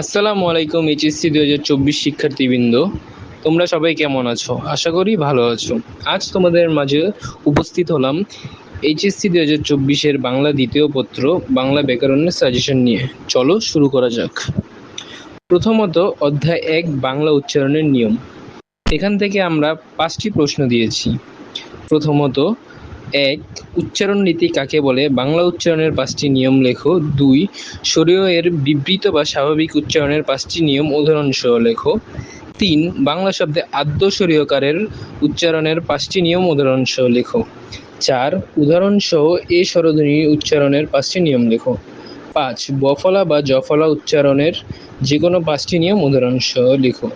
আসসালামু আলাইকুম এইচএসসি দু হাজার চব্বিশ শিক্ষার্থীবৃন্দ। তোমরা সবাই কেমন আছো? আশা করি ভালো আছো। আজ তোমাদের মাঝে উপস্থিত হলাম এইচএসসি দু হাজার চব্বিশের বাংলা দ্বিতীয় পত্র, বাংলা ব্যাকরণের সাজেশন নিয়ে। চলো শুরু করা যাক। প্রথমত অধ্যায় এক, বাংলা উচ্চারণের নিয়ম। এখান থেকে আমরা পাঁচটি প্রশ্ন দিয়েছি। প্রথমত এক, উচ্চারণ নীতি কাকে বলে? বাংলা উচ্চারণের পাঁচটি নিয়ম লেখো। দুই সরীয় এর বিবৃত বা স্বাভাবিক উচ্চারণের পাঁচটি নিয়ম উদাহরণ সহ লেখো। তিন, বাংলা শব্দে আদ্য সরীয়কারের উচ্চারণের পাঁচটি নিয়ম উদাহরণ সহ লেখো। চার উদাহরণ সহ এ স্বরধ্বনি উচ্চারণের পাঁচটি নিয়ম লেখো। পাঁচ, বফলা বা জফলা উচ্চারণের যে কোনো পাঁচটি নিয়ম উদাহরণ সহ লেখো।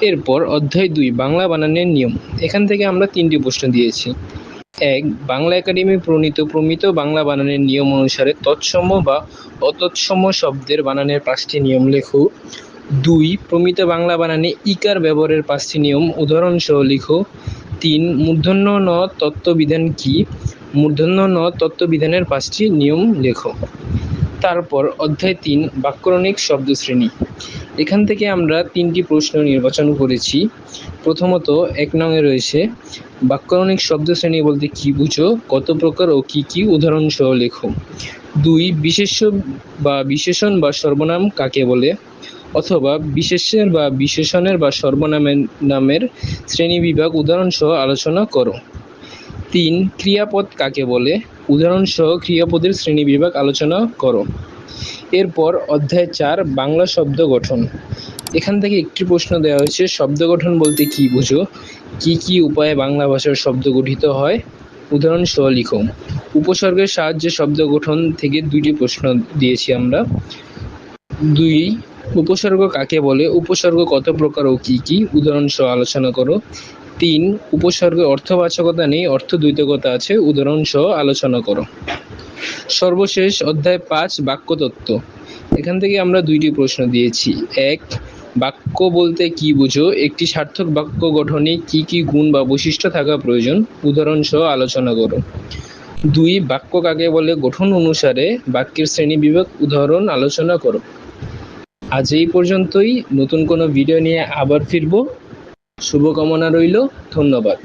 এরপর অধ্যায় দুই, বাংলা বানানের নিয়ম। এখান থেকে আমরা তিনটি প্রশ্ন দিয়েছি। এক, বাংলা একাডেমি প্রণীত প্রমিত বাংলা বানানের নিয়ম অনুসারে তৎসম বা অতৎসম শব্দের বানানের পাঁচটি নিয়ম লেখো। দুই, প্রমিত বাংলা বানানে ইকার ব্যবহারের পাঁচটি নিয়ম, উদাহরণসহ লিখো। তিন, মূর্ধন্য ন তত্ত্ববিধান কি? মূর্ধন্য ন তত্ত্ববিধানের পাঁচটি নিয়ম লেখো। তারপর অধ্যায় তিন, বাক্যরণিক শব্দশ্রেণী। এখান থেকে আমরা তিনটি প্রশ্ন নির্বাচন করেছি। প্রথমত, এক নংয়ে রয়েছে, বাক্যরণিক শব্দশ্রেণী বলতে কি বুঝো, কত প্রকার ও কি কি উদাহরণ সহ লেখো? দুই, বিশেষ্য বা বিশেষণ বা সর্বনাম কাকে বলে? অথবা বিশেষের বা বিশেষণের বা সর্বনামের নামের শ্রেণীবিভাগ উদাহরণ সহ আলোচনা করো। তিন, ক্রিয়াপদ কাকে বলে? উদাহরণ সহ ক্রিয়াপদের শ্রেণীবিভাগ আলোচনা করো। এরপর অধ্যায় চার, বাংলা শব্দ গঠন। এখান থেকে একটি প্রশ্ন দেওয়া হয়েছে, শব্দ গঠন বলতে কি বুঝো? কি কি উপায়ে বাংলা ভাষার শব্দ গঠিত হয়? উদাহরণ সহ লিখো। উপসর্গের সাহায্যে শব্দ গঠন থেকে দুইটি প্রশ্ন দিয়েছি আমরা। দুই, উপসর্গ কাকে বলে? উপসর্গ কত প্রকার ও কি কি? উদাহরণ সহ আলোচনা করো। তিন, উপসর্গে অর্থবাচকতা নেই অর্থ দ্বৈতকতা আছে উদাহরণ সহ আলোচনা করো। সর্বশেষ অধ্যায় পাঁচ, বাক্যতত্ত্ব। এখান থেকে আমরা দুইটি প্রশ্ন দিয়েছি। এক, বাক্য বলতে কি বুঝো? একটি সার্থক বাক্য গঠনে কি কি গুণ বা বৈশিষ্ট্য থাকা প্রয়োজন? উদাহরণ সহ আলোচনা করো। দুই, বাক্য কাকে বলে? গঠন অনুসারে বাক্যের শ্রেণি বিভাগ, উদাহরণ, আলোচনা করো। আজ এই পর্যন্তই। নতুন কোনো ভিডিও নিয়ে আবার ফিরবো। শুভকামনা রইল ধন্যবাদ।